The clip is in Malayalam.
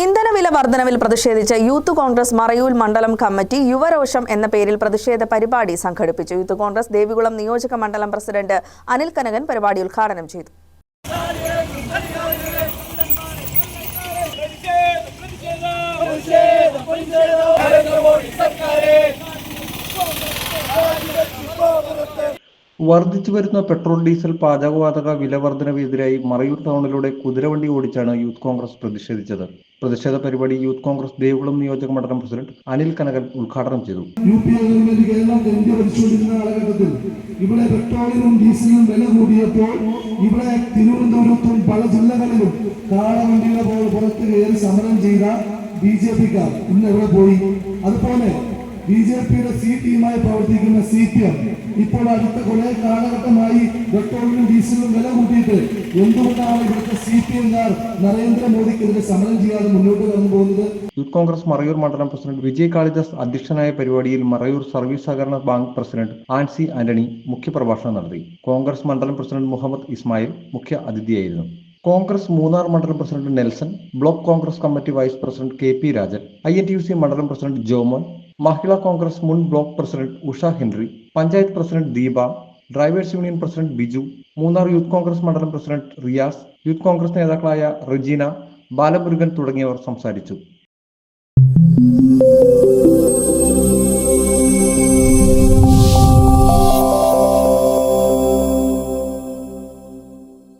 ഇന്ധനവില വർധനവിൽ പ്രതിഷേധിച്ച് യൂത്ത് കോൺഗ്രസ് മറയൂൽ മണ്ഡലം കമ്മിറ്റി യുവരോഷം എന്ന പേരിൽ പ്രതിഷേധ പരിപാടി സംഘടിപ്പിച്ചു. യൂത്ത് കോൺഗ്രസ് ദേവികുളം നിയോജക മണ്ഡലം പ്രസിഡന്റ് അനിൽ കനകൻ പരിപാടി ഉദ്ഘാടനം ചെയ്തു. വർദ്ധിച്ചു വരുന്ന പെട്രോൾ ഡീസൽ പാചകവാതക വില വർധനവിനെതിരായി മറയൂർ ടൗണിലൂടെ കുതിരവണ്ടി ഓടിച്ചാണ് യൂത്ത് കോൺഗ്രസ് പ്രതിഷേധിച്ചത്. പ്രതിഷേധ പരിപാടി യൂത്ത് കോൺഗ്രസ് ദേവികുളം നിയോജക മണ്ഡലം പ്രസിഡന്റ് അനിൽ കനകൻ ഉദ്ഘാടനം ചെയ്തു. ഇവിടെ പെട്രോളിനും ഡീസലിനും വില കൂടിയപ്പോൾ ഇവിടെ തിരുവനന്തപുരത്തും പല ജില്ലകളിലും കാളവണ്ടികളെ പുറത്ത് കയറി സമരം ചെയ്ത ബി ജെ പിക്കാർ ഇന്ന് പോയി. അതുപോലെ ബി ജെ പിയുടെ സി ടീമായി പ്രവർത്തിക്കുന്ന സി പി എം ഇപ്പോൾ അടുത്ത കുറെ കാലഘട്ടമായി പെട്രോളിനും ഡീസലിനും വില കൂട്ടിയിട്ട് എന്തുകൊണ്ടാണ് ഇവിടുത്തെ സി പി എംകാർ നരേന്ദ്രമോദിക്കെതിരെ സമരം ചെയ്യാതെ മുന്നോട്ട് കടന്നു പോകുന്നത്? യൂത്ത് കോൺഗ്രസ് മറയൂർ മണ്ഡലം പ്രസിഡന്റ് വിജയ് കാളിദാസ് അധ്യക്ഷനായ പരിപാടിയിൽ മറയൂർ സർവീസ് സഹകരണ ബാങ്ക് പ്രസിഡന്റ് ആൻസി ആന്റണി മുഖ്യപ്രഭാഷണം നടത്തി. കോൺഗ്രസ് മണ്ഡലം പ്രസിഡന്റ് മുഹമ്മദ് ഇസ്മായിൽ മുഖ്യ അതിഥിയായിരുന്നു. കോൺഗ്രസ് മൂന്നാർ മണ്ഡലം president Nelson block Congress committee vice president K P Rajan I N T U C മണ്ഡലം പ്രസിഡന്റ് ജോമോൻ മഹിളാ കോൺഗ്രസ് മുൻ block president Usha Henry panchayat president Deepa drivers union president Biju Munnar youth Congress മണ്ഡലം പ്രസിഡന്റ് റിയാസ് യൂത്ത് കോൺഗ്രസ് നേതാക്കളായ റജീന ബാലമുരുകൻ തുടങ്ങിയവർ സംസാരിച്ചു.